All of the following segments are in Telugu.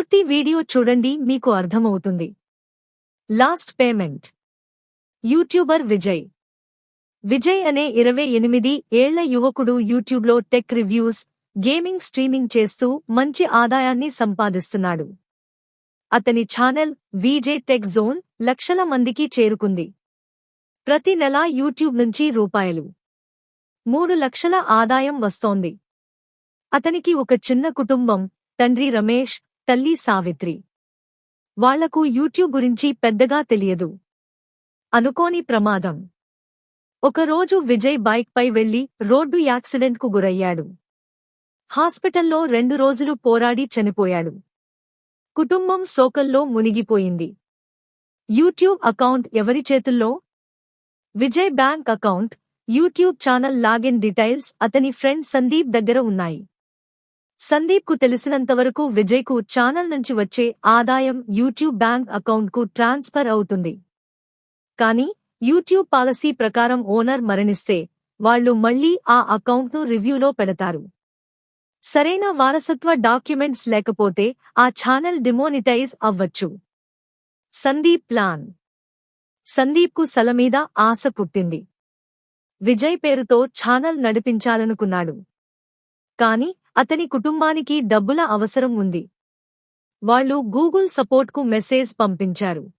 పూర్తి వీడియో చూడండి మీకు అర్థమవుతుంది. Last payment YouTuber Vijay Vijay అనే ఇరవై ఎనిమిది ఏళ్ళ యువకుడు యూట్యూబ్లో టెక్ రివ్యూస్ గేమింగ్ స్ట్రీమింగ్ చేస్తూ మంచి ఆదాయాన్ని సంపాదిస్తున్నాడు. అతని ఛానల్ విజే టెక్ జోన్ లక్షల మందికి చేరుకుంది. ప్రతి నెలా యూట్యూబ్ నుంచి రూపాయలు. మూడు లక్షల ఆదాయం వస్తోంది. అతనికి ఒక చిన్న కుటుంబం తండ్రి రమేష్ తల్లి సావిత్రి. వాళ్ళకు యూట్యూబ్ గురించి పెద్దగా తెలియదు. అనుకోని ప్రమాదం. ఒకరోజు విజయ్ బైక్పై వెళ్ళి రోడ్డు యాక్సిడెంట్కు గురయ్యాడు. హాస్పిటల్లో రెండు రోజులు పోరాడి చనిపోయాడు. కుటుంబం శోకల్లో మునిగిపోయింది. యూట్యూబ్ అకౌంట్ ఎవరి చేతుల్లో? Vijay bank account YouTube channel login details అతని ఫ్రెండ్ సందీప్ దగ్గర ఉన్నాయి. సందీప్కు తెలిసినంతవరకు విజయ్కు ఛానల్ నుంచి వచ్చే ఆదాయం యూట్యూబ్ బ్యాంక్ అకౌంట్కు ట్రాన్స్ఫర్ అవుతుంది. కానీ యూట్యూబ్ పాలసీ ప్రకారం ఓనర్ మరణిస్తే వాళ్ళు మళ్ళీ ఆ అకౌంట్ను రివ్యూలో పెడతారు. సరైన వారసత్వ డాక్యుమెంట్స్ లేకపోతే ఆ ఛానల్ డిమోనిటైజ్ అవ్వచ్చు. సందీప్ ప్లాన్. సందీప్కు సలమీద ఆశ పుట్టింది. విజయ్ పేరుతో ఛానల్ నడిపించాలనుకున్నాడు. కాని అతని కుటుంబానికి డబ్బుల అవసరం ఉంది. వాళ్ళు గూగుల్ సపోర్ట్కు మెసేజ్ పంపించారు.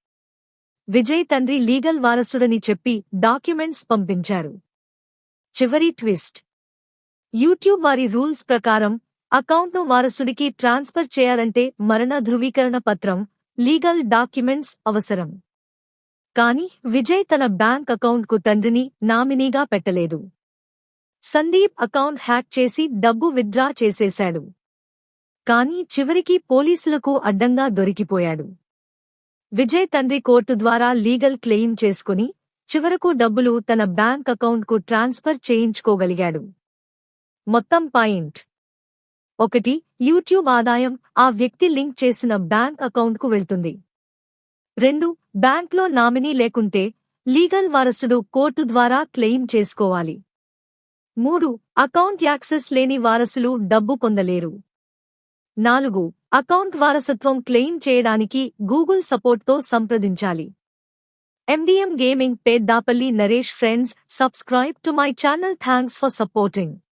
విజయ్ తండ్రి లీగల్ వారసుడని చెప్పి డాక్యుమెంట్స్ పంపించారు. చివరి ట్విస్ట్. యూట్యూబ్ వారి రూల్స్ ప్రకారం అకౌంట్ను వారసుడికి ట్రాన్స్ఫర్ చేయాలంటే మరణ ధృవీకరణ పత్రం లీగల్ డాక్యుమెంట్స్ అవసరం. కాని విజయ్ తన బ్యాంక్ అకౌంట్కు తండ్రిని నామినీగా పెట్టలేదు. సందీప్ అకౌంట్ హ్యాక్ చేసి డబ్బు విత్డ్రా చేసేశాడు. కాని చివరికి పోలీసులకు అడ్డంగా దొరికిపోయాడు. విజయ్ తండ్రి కోర్టు ద్వారా లీగల్ క్లెయిమ్ చేసుకుని చివరకు డబ్బులు తన బ్యాంక్ అకౌంట్కు ట్రాన్స్ఫర్ చేయించుకోగలిగాడు. మొత్తం పాయింట్. ఒకటి యూట్యూబ్ ఆదాయం ఆ వ్యక్తి లింక్ చేసిన బ్యాంక్ అకౌంట్కు వెళ్తుంది. రెండు బ్యాంక్లో నామినీ లేకుంటే లీగల్ వారసుడు కోర్టు ద్వారా క్లెయిమ్ చేసుకోవాలి. మూడు అకౌంట్ యాక్సెస్ లేని వారసులు డబ్బు పొందలేరు. నాలుగు అకౌంట్ వారసత్వం క్లెయిమ్ చేయడానికి గూగుల్ సపోర్ట్తో సంప్రదించాలి. MDM gaming Peddapalli Naresh friends subscribe to my channel thanks for supporting.